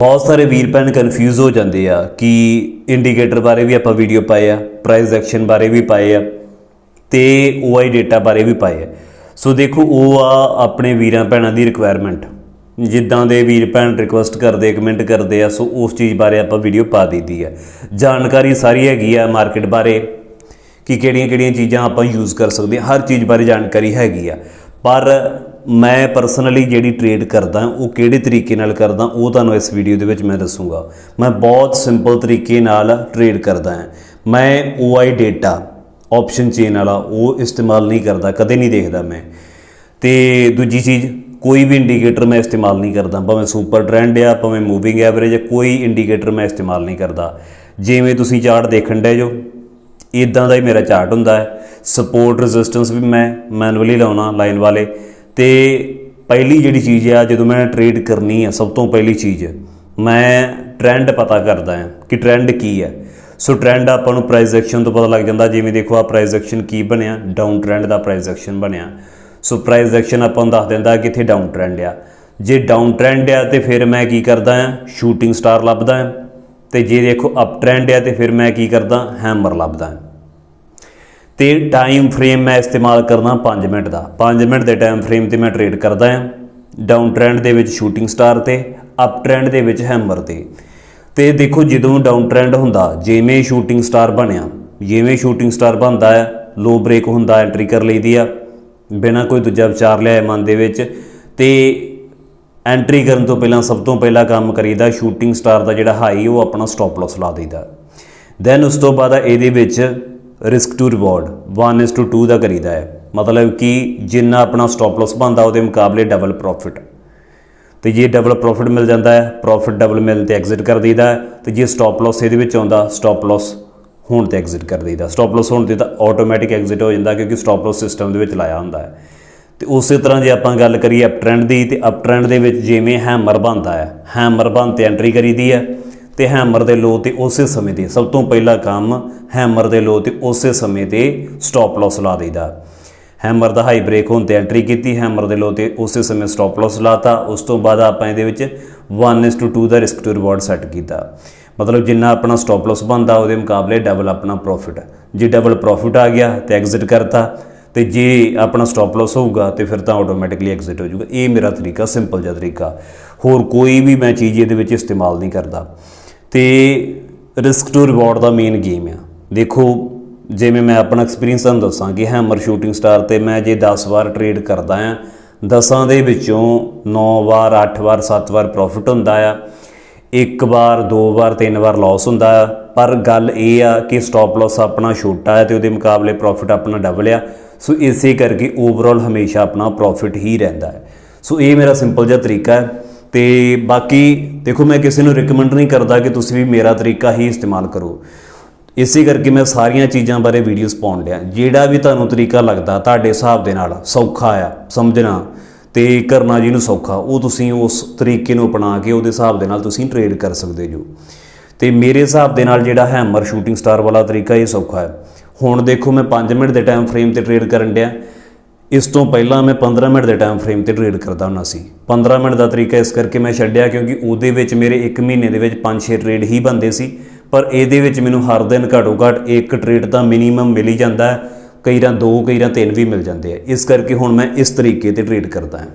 ਬਹੁਤ ਸਾਰੇ ਵੀਰ ਭੈਣ ਕਨਫਿਊਜ਼ ਹੋ ਜਾਂਦੇ ਆ ਕਿ ਇੰਡੀਕੇਟਰ ਬਾਰੇ ਵੀ ਆਪਾਂ ਵੀਡੀਓ ਪਾਏ ਆ ਪ੍ਰਾਈਸ ਐਕਸ਼ਨ ਬਾਰੇ ਵੀ ਪਾਏ ਆ ਤੇ OI ਡੇਟਾ ਬਾਰੇ ਵੀ ਪਾਏ ਆ। ਸੋ ਦੇਖੋ, ਉਹ ਆ ਆਪਣੇ ਵੀਰਾਂ ਭੈਣਾਂ ਦੀ ਰਿਕੁਆਇਰਮੈਂਟ ਜਿੱਦਾਂ ਦੇ ਵੀਰ ਭੈਣ ਰਿਕੁਐਸਟ ਕਰਦੇ ਕਮੈਂਟ ਕਰਦੇ ਆ ਸੋ ਉਸ ਚੀਜ਼ ਬਾਰੇ ਆਪਾਂ ਵੀਡੀਓ ਪਾ ਦਿੱਤੀ ਆ। ਜਾਣਕਾਰੀ ਸਾਰੀ ਹੈਗੀ ਆ ਮਾਰਕੀਟ ਬਾਰੇ ਕਿ ਕਿਹੜੀਆਂ-ਕਿਹੜੀਆਂ ਚੀਜ਼ਾਂ ਆਪਾਂ ਯੂਜ਼ ਕਰ ਸਕਦੇ ਹਾਂ ਹਰ ਚੀਜ਼ ਬਾਰੇ ਜਾਣਕਾਰੀ ਹੈਗੀ ਆ। ਪਰ ਮੈਂ ਪਰਸਨਲੀ ਜਿਹੜੀ ਟ੍ਰੇਡ ਕਰਦਾ, ਉਹ ਕਿਹੜੇ ਤਰੀਕੇ ਨਾਲ ਕਰਦਾ, ਉਹ ਤੁਹਾਨੂੰ ਇਸ ਵੀਡੀਓ ਦੇ ਵਿੱਚ ਮੈਂ ਦੱਸੂਗਾ। ਮੈਂ ਬਹੁਤ ਸਿੰਪਲ ਤਰੀਕੇ ਨਾਲ ਟ੍ਰੇਡ ਕਰਦਾ ਹਾਂ। ਮੈਂ OI ਡੇਟਾ ਆਪਸ਼ਨ ਚੇਨ ਵਾਲਾ, ਉਹ ਇਸਤੇਮਾਲ ਨਹੀਂ ਕਰਦਾ, ਕਦੇ ਨਹੀਂ ਦੇਖਦਾ ਮੈਂ। ਤੇ ਦੂਜੀ ਚੀਜ਼, ਕੋਈ ਵੀ ਇੰਡੀਕੇਟਰ ਮੈਂ ਇਸਤੇਮਾਲ ਨਹੀਂ ਕਰਦਾ, ਭਾਵੇਂ ਸੁਪਰ ਟ੍ਰੈਂਡ ਆ, ਭਾਵੇਂ ਮੂਵਿੰਗ ਐਵਰੇਜ ਕੋਈ ਇੰਡੀਕੇਟਰ ਮੈਂ ਇਸਤੇਮਾਲ ਨਹੀਂ ਕਰਦਾ। ਜਿਵੇਂ ਤੁਸੀਂ ਚਾਰਟ ਦੇਖਣ ਡੇ ਜੋ ਇਦਾਂ ਦਾ ਹੀ ਮੇਰਾ ਚਾਰਟ ਹੁੰਦਾ ਹੈ। ਸਪੋਰਟ ਰੈਜ਼ਿਸਟੈਂਸ ਵੀ ਮੈਂ ਮੈਨੂਅਲੀ ਲਾਉਣਾ ਲਾਈਨ ਵਾਲੇ। ਤੇ ਪਹਿਲੀ ਜਿਹੜੀ ਚੀਜ਼ ਆ, ਜਦੋਂ ਮੈਂ ਟ੍ਰੇਡ ਕਰਨੀ ਆ, ਸਭ ਤੋਂ ਪਹਿਲੀ ਚੀਜ਼, ਮੈਂ ਟ੍ਰੈਂਡ ਪਤਾ ਕਰਦਾ ਹਾਂ ਕਿ ਟ੍ਰੈਂਡ ਕੀ ਹੈ ਸੋ ਟ੍ਰੈਂਡ ਆਪਾਂ ਨੂੰ ਪ੍ਰਾਈਸ ਐਕਸ਼ਨ ਤੋਂ ਪਤਾ ਲੱਗ ਜਾਂਦਾ, ਜਿਵੇਂ ਦੇਖੋ ਆ ਪ੍ਰਾਈਸ ਐਕਸ਼ਨ ਕੀ ਬਣਿਆ? ਡਾਊਨ ਟ੍ਰੈਂਡ ਦਾ ਪ੍ਰਾਈਸ ਐਕਸ਼ਨ ਬਣਿਆ। ਸੋ ਪ੍ਰਾਈਸ ਐਕਸ਼ਨ ਆਪਾਂ ਨੂੰ ਦੱਸ ਦਿੰਦਾ ਕਿ ਇੱਥੇ ਡਾਊਨ ਟ੍ਰੈਂਡ ਆ। ਜੇ ਡਾਊਨ ਟ੍ਰੈਂਡ ਆ, ਤੇ ਫਿਰ ਮੈਂ ਕੀ ਕਰਦਾ ਹਾਂ ਸ਼ੂਟਿੰਗ ਸਟਾਰ ਲੱਭਦਾ ਆ। ਤੇ ਜੇ ਦੇਖੋ ਅਪ ਟ੍ਰੈਂਡ ਆ, ਤੇ ਫਿਰ ਮੈਂ ਕੀ ਕਰਦਾ? ਹੈਮਰ ਲੱਭਦਾ ਆ। ਤੇ ਟਾਈਮ ਫਰੇਮ ਮੈਂ ਇਸਤੇਮਾਲ ਕਰਦਾ 5 ਮਿੰਟ ਦਾ। 5 ਮਿੰਟ ਦੇ ਟਾਈਮ ਫਰੇਮ ਤੇ ਮੈਂ ਟ੍ਰੇਡ ਕਰਦਾ ਹਾਂ। ਡਾਊਨ ਟ੍ਰੈਂਡ ਦੇ ਵਿੱਚ ਸ਼ੂਟਿੰਗ ਸਟਾਰ ਤੇ ਅਪ ਟ੍ਰੈਂਡ ਦੇ ਵਿੱਚ ਹੈਮਰ ਤੇ। ਤੇ ਦੇਖੋ ਜਦੋਂ ਡਾਊਨ ਟ੍ਰੈਂਡ ਹੁੰਦਾ, ਜਿਵੇਂ ਸ਼ੂਟਿੰਗ ਸਟਾਰ ਬਣਿਆ, ਜਿਵੇਂ ਸ਼ੂਟਿੰਗ ਸਟਾਰ ਬਣਦਾ ਹੈ ਲੋ ਬ੍ਰੇਕ ਹੁੰਦਾ ਐਂਟਰੀ ਕਰ ਲਈਦੀ ਆ, ਬਿਨਾ ਕੋਈ ਦੂਜਾ ਵਿਚਾਰ ਲਿਆਏ ਮਨ ਦੇ ਵਿੱਚ, ਤੇ ਐਂਟਰੀ ਕਰਨ ਤੋਂ ਪਹਿਲਾਂ ਸਭ ਤੋਂ ਪਹਿਲਾ ਕੰਮ ਕਰੀਦਾ ਸ਼ੂਟਿੰਗ ਸਟਾਰ ਦਾ ਜਿਹੜਾ ਹਾਈ ਉਹ ਆਪਣਾ ਸਟਾਪ ਲਾਸ ਲਾ ਦਈਦਾ। ਦੈਨ ਉਸ ਤੋਂ ਬਾਅਦ ਇਹਦੇ ਵਿੱਚ ਰਿਸਕ ਟੂ ਰਿਵਾਰਡ 1:2 ਦਾ ਕਰੀਦਾ ਹੈ। ਮਤਲਬ ਕਿ ਜਿੰਨਾ ਆਪਣਾ ਸਟਾਪ ਲਾਸ ਬਣਦਾ, ਉਹਦੇ ਮੁਕਾਬਲੇ ਡਬਲ ਪ੍ਰੋਫਿਟ ਤੇ ਜੇ ਡਬਲ ਪ੍ਰੋਫਿਟ ਮਿਲ ਜਾਂਦਾ ਹੈ ਪ੍ਰੋਫਿਟ ਡਬਲ ਮਿਲਣ ਤੇ ਐਗਜ਼ਿਟ ਕਰ ਦਈਦਾ ਹੈ। ਤੇ ਜੇ ਸਟਾਪ ਲਾਸ ਇਹਦੇ ਵਿੱਚ ਆਉਂਦਾ ਸਟਾਪ ਲਾਸ ਹੋਣ ਤੇ ਐਗਜ਼ਿਟ ਕਰ ਦਈਦਾ। ਸਟਾਪ ਲਾਸ ਹੋਣ ਤੇ ਤਾਂ ਆਟੋਮੈਟਿਕ ਐਗਜ਼ਿਟ ਹੋ ਜਾਂਦਾ ਕਿਉਂਕਿ ਸਟਾਪ ਲਾਸ ਸਿਸਟਮ ਦੇ ਵਿੱਚ ਲਾਇਆ ਹੁੰਦਾ ਹੈ। ਤੇ ਉਸੇ ਤਰ੍ਹਾਂ ਜੇ ਆਪਾਂ ਗੱਲ ਕਰੀਏ ਅਪ ਟ੍ਰੈਂਡ ਦੀ, ਤੇ ਅਪ ਟ੍ਰੈਂਡ ਦੇ ਵਿੱਚ ਜਿਵੇਂ ਹੈਮਰ ਬਣਦਾ ਹੈ ਹੈਮਰ ਬਣ ਤੇ ਐਂਟਰੀ ਕਰੀਦੀ ਹੈ। ਤੇ ਹੈਮਰ ਦੇ ਲੋ ਤੇ ਉਸੇ ਸਮੇਂ ਤੇ ਸਭ ਤੋਂ ਪਹਿਲਾ ਕੰਮ ਹੈਮਰ ਦੇ ਲੋ ਤੇ ਉਸੇ ਸਮੇਂ ਤੇ ਸਟਾਪ ਲਾਸ ਲਾ ਦੇਈਦਾ। ਹੈਮਰ ਦਾ ਹਾਈ ਬ੍ਰੇਕ ਹੋਣ ਤੇ ਐਂਟਰੀ ਕੀਤੀ, ਹੈਮਰ ਦੇ ਲੋ ਤੇ ਉਸੇ ਸਮੇਂ ਸਟਾਪ ਲਾਸ ਲਾਤਾ, ਉਸ ਤੋਂ ਬਾਅਦ ਆਪਾਂ ਇਹਦੇ ਵਿੱਚ 1:2 ਦਾ ਰਿਸਕ ਟੂ ਰਿਵਾਰਡ ਸੈੱਟ ਕੀਤਾ। ਮਤਲਬ ਜਿੰਨਾ ਆਪਣਾ ਸਟਾਪ ਲਾਸ ਬਣਦਾ, ਉਹਦੇ ਮੁਕਾਬਲੇ ਡਬਲ ਆਪਣਾ ਪ੍ਰੋਫਿਟ ਜੇ ਡਬਲ ਪ੍ਰੋਫਿਟ ਆ ਗਿਆ, ਤੇ ਐਗਜ਼ਿਟ ਕਰਤਾ, ਤੇ ਜੇ ਆਪਣਾ ਸਟਾਪ ਲਾਸ ਹੋਊਗਾ, ਤੇ ਫਿਰ ਤਾਂ ਆਟੋਮੈਟਿਕਲੀ ਐਗਜ਼ਿਟ ਹੋ ਜਾਊਗਾ। ਇਹ ਮੇਰਾ ਤਰੀਕਾ ਸਿੰਪਲ ਜਿਹਾ ਤਰੀਕਾ। ਹੋਰ ਕੋਈ ਵੀ ਮੈਂ ਚੀਜ਼ ਇਹਦੇ ਵਿੱਚ ਇਸਤੇਮਾਲ ਨਹੀਂ ਕਰਦਾ। ਤੇ ਰਿਸਕ ਟੂ ਰਿਵਾਰਡ ਦਾ ਮੇਨ ਗੇਮ ਆ। ਦੇਖੋ, ਜਿਵੇਂ ਮੈਂ ਆਪਣਾ ਐਕਸਪੀਰੀਅੰਸ ਤੁਹਾਨੂੰ ਦੱਸਾਂ ਕਿ ਹੈਮਰ ਸ਼ੂਟਿੰਗ ਸਟਾਰ ਤੇ ਮੈਂ ਜੇ 10 ਵਾਰ ਟ੍ਰੇਡ ਕਰਦਾ ਆ 10ਾਂ ਦੇ ਵਿੱਚੋਂ 9 ਵਾਰ 8 ਵਾਰ 7 ਵਾਰ ਪ੍ਰੋਫਿਟ ਹੁੰਦਾ ਆ। ਇੱਕ ਵਾਰ, ਦੋ ਵਾਰ, ਤਿੰਨ ਵਾਰ ਲਾਸ ਹੁੰਦਾ ਆ। ਪਰ ਗੱਲ ਇਹ ਆ ਕਿ ਸਟਾਪ ਲਾਸ ਆਪਣਾ ਛੋਟਾ ਹੈ ਤੇ ਉਹਦੇ ਮੁਕਾਬਲੇ ਪ੍ਰੋਫਿਟ ਆਪਣਾ ਡਬਲ ਆ। ਸੋ ਇਸੇ ਕਰਕੇ ਓਵਰਆਲ ਹਮੇਸ਼ਾ ਆਪਣਾ ਪ੍ਰੋਫਿਟ ਹੀ ਰਹਿੰਦਾ ਹੈ ਸੋ ਇਹ ਮੇਰਾ ਸਿੰਪਲ ਜਿਹਾ ਤਰੀਕਾ ਹੈ ਤੇ ਬਾਕੀ ਦੇਖੋ ਮੈਂ ਕਿਸੇ ਨੂੰ ਰეკਮੈਂਡ ਨਹੀਂ ਕਰਦਾ ਕਿ ਤੁਸੀਂ ਵੀ ਮੇਰਾ ਤਰੀਕਾ ਹੀ ਇਸਤੇਮਾਲ ਕਰੋ। ਇਸੇ ਕਰਕੇ ਮੈਂ ਸਾਰੀਆਂ ਚੀਜ਼ਾਂ ਬਾਰੇ ਵੀਡੀਓਜ਼ ਪਾਉਣ ਲਿਆ ਜਿਹੜਾ ਵੀ ਤੁਹਾਨੂੰ ਤਰੀਕਾ ਲੱਗਦਾ ਤੁਹਾਡੇ ਹਿਸਾਬ ਦੇ ਨਾਲ ਸੌਖਾ ਆ, ਸਮਝਣਾ ਤੇ ਕਰਨਾ ਜਿਹਨੂੰ ਸੌਖਾ, ਉਹ ਤੁਸੀਂ ਉਸ ਤਰੀਕੇ ਨੂੰ ਅਪਣਾ ਕੇ ਉਹਦੇ ਹਿਸਾਬ ਦੇ ਨਾਲ ਤੁਸੀਂ ਟ੍ਰੇਡ ਕਰ ਸਕਦੇ ਜੋ। ਤੇ ਮੇਰੇ ਹਿਸਾਬ ਦੇ ਨਾਲ ਜਿਹੜਾ ਹੈਮਰ ਸ਼ੂਟਿੰਗ ਸਟਾਰ ਵਾਲਾ ਤਰੀਕਾ ਇਹ ਸੌਖਾ ਹੈ। ਹੁਣ ਦੇਖੋ ਮੈਂ 5 ਮਿੰਟ ਦੇ ਟਾਈਮ ਫਰੇਮ ਤੇ ਟ੍ਰੇਡ ਕਰਨ ਡਿਆ। ਇਸ ਤੋਂ ਪਹਿਲਾਂ ਮੈਂ 15 ਮਿੰਟ ਦੇ ਟਾਈਮ ਫਰੇਮ ਤੇ ਟ੍ਰੇਡ ਕਰਦਾ ਹੁੰਦਾ ਸੀ। 15 ਮਿੰਟ ਦਾ ਤਰੀਕਾ ਇਸ ਕਰਕੇ ਮੈਂ ਛੱਡਿਆ ਕਿਉਂਕਿ ਉਹਦੇ ਵਿੱਚ ਮੇਰੇ 1 ਮਹੀਨੇ ਦੇ ਵਿੱਚ 5-6 ਟ੍ਰੇਡ ਹੀ ਬੰਦੇ ਸੀ। ਪਰ ਇਹਦੇ ਵਿੱਚ ਮੈਨੂੰ ਹਰ ਦਿਨ ਘੱਟੋ ਘੱਟ ਇੱਕ ਟ੍ਰੇਡ ਤਾਂ ਮਿਨੀਮਮ ਮਿਲ ਹੀ ਜਾਂਦਾ ਹੈ। ਕਈ ਰਾਂ ਦੋ, ਕਈ ਰਾਂ ਤਿੰਨ ਵੀ ਮਿਲ ਜਾਂਦੇ ਆ। ਇਸ ਕਰਕੇ ਹੁਣ ਮੈਂ ਇਸ ਤਰੀਕੇ ਤੇ ਟ੍ਰੇਡ ਕਰਦਾ ਹਾਂ।